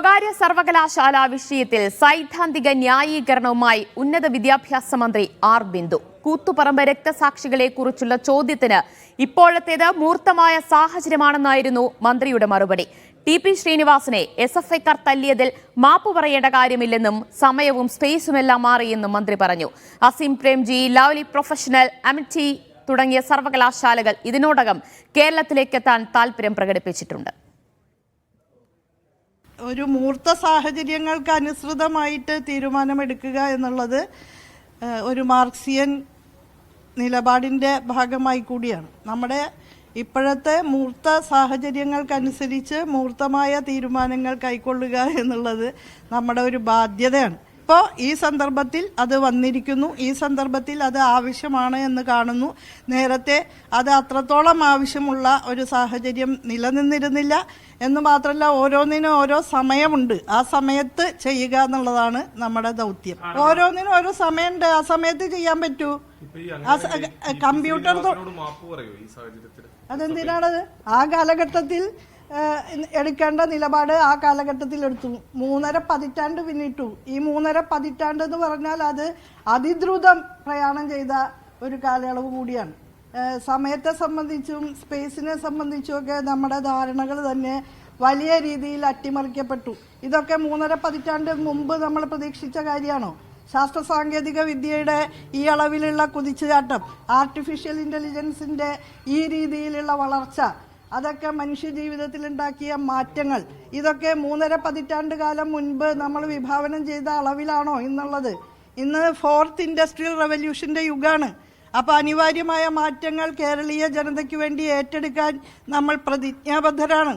സ്വകാര്യ സർവകലാശാല വിഷയത്തിൽ സൈദ്ധാന്തിക ന്യായീകരണവുമായി ഉന്നത വിദ്യാഭ്യാസ മന്ത്രി ആർ ബിന്ദു. കൂത്തുപറമ്പ് രക്തസാക്ഷികളെ കുറിച്ചുള്ള ചോദ്യത്തിന് ഇപ്പോഴത്തേത് മൂർത്തമായ സാഹചര്യമാണെന്നായിരുന്നു മന്ത്രിയുടെ മറുപടി. ടി പി ശ്രീനിവാസനെ എസ് എഫ് ഐക്കാർ തല്ലിയതിൽ മാപ്പ് പറയേണ്ട കാര്യമില്ലെന്നും സമയവും സ്പേസുമെല്ലാം മാറിയെന്നും മന്ത്രി പറഞ്ഞു. അസീം പ്രേംജി ലവ്ലി പ്രൊഫഷണൽ അമിറ്റി തുടങ്ങിയ സർവകലാശാലകൾ ഇതിനോടകം കേരളത്തിലേക്ക് കേരളത്തിലേക്കെത്താൻ താൽപര്യം പ്രകടിപ്പിച്ചിട്ടുണ്ട്. ഒരു മൂർത്ത സാഹചര്യങ്ങൾക്ക് അനുസൃതമായിട്ട് തീരുമാനമെടുക്കുക എന്നുള്ളത് ഒരു മാർക്സിയൻ നിലപാടിന്റെ ഭാഗമായി കൂടിയാണ്. നമ്മുടെ ഇപ്പോഴത്തെ മൂർത്ത സാഹചര്യങ്ങൾക്കനുസരിച്ച് മൂർത്തമായ തീരുമാനങ്ങൾ കൈക്കൊള്ളുക എന്നുള്ളത് നമ്മുടെ ഒരു ബാധ്യതയാണ്. ഇപ്പോൾ ഈ സന്ദർഭത്തിൽ അത് വന്നിരിക്കുന്നു. ഈ സന്ദർഭത്തിൽ അത് ആവശ്യമാണ് എന്ന് കാണുന്നു. നേരത്തെ അത് അത്രത്തോളം ആവശ്യമുള്ള ഒരു സാഹചര്യം നിലനിന്നിരുന്നില്ല. എന്ന് മാത്രമല്ല ഓരോന്നിനും ഓരോ സമയമുണ്ട്. ആ സമയത്ത് ചെയ്യുക എന്നുള്ളതാണ് നമ്മുടെ ദൗത്യം. ഓരോന്നിനും ഓരോ സമയമുണ്ട്. ആ സമയത്ത് ചെയ്യാൻ പറ്റൂ. കമ്പ്യൂട്ടർ അതെന്തിനാണത്? ആ കാലഘട്ടത്തിൽ എടുക്കേണ്ട നിലപാട് ആ കാലഘട്ടത്തിൽ എടുത്തു. മൂന്നര പതിറ്റാണ്ട് പിന്നിട്ടു. ഈ മൂന്നര പതിറ്റാണ്ട് എന്ന് പറഞ്ഞാൽ അത് അതിദ്രുതം പ്രയാണം ചെയ്ത ഒരു കാലയളവ് കൂടിയാണ്. സമയത്തെ സംബന്ധിച്ചും സ്പേസിനെ സംബന്ധിച്ചും ഒക്കെ നമ്മുടെ ധാരണകൾ തന്നെ വലിയ രീതിയിൽ അട്ടിമറിക്കപ്പെട്ടു. ഇതൊക്കെ മൂന്നര പതിറ്റാണ്ട് മുമ്പ് നമ്മൾ പ്രതീക്ഷിച്ച കാര്യമാണോ? ശാസ്ത്ര സാങ്കേതിക വിദ്യയുടെ ഈ അളവിലുള്ള കുതിച്ചുചാട്ടം ആർട്ടിഫിഷ്യൽ ഇന്റലിജൻസിന്റെ ഈ രീതിയിലുള്ള വളർച്ച അതൊക്കെ മനുഷ്യ ജീവിതത്തിൽ ഉണ്ടാക്കിയ മാറ്റങ്ങൾ. ഇതൊക്കെ മൂന്നര പതിറ്റാണ്ട് കാലം മുൻപ് നമ്മൾ വിഭാവനം ചെയ്ത അളവിലാണോ എന്നുള്ളത്. ഇന്ന് ഫോർത്ത് ഇൻഡസ്ട്രിയൽ റവല്യൂഷന്റെ യുഗമാണ് അപ്പോൾ അനിവാര്യമായ മാറ്റങ്ങൾ കേരളീയ ജനതയ്ക്ക് വേണ്ടി ഏറ്റെടുക്കാൻ നമ്മൾ പ്രതിജ്ഞാബദ്ധരാണ്.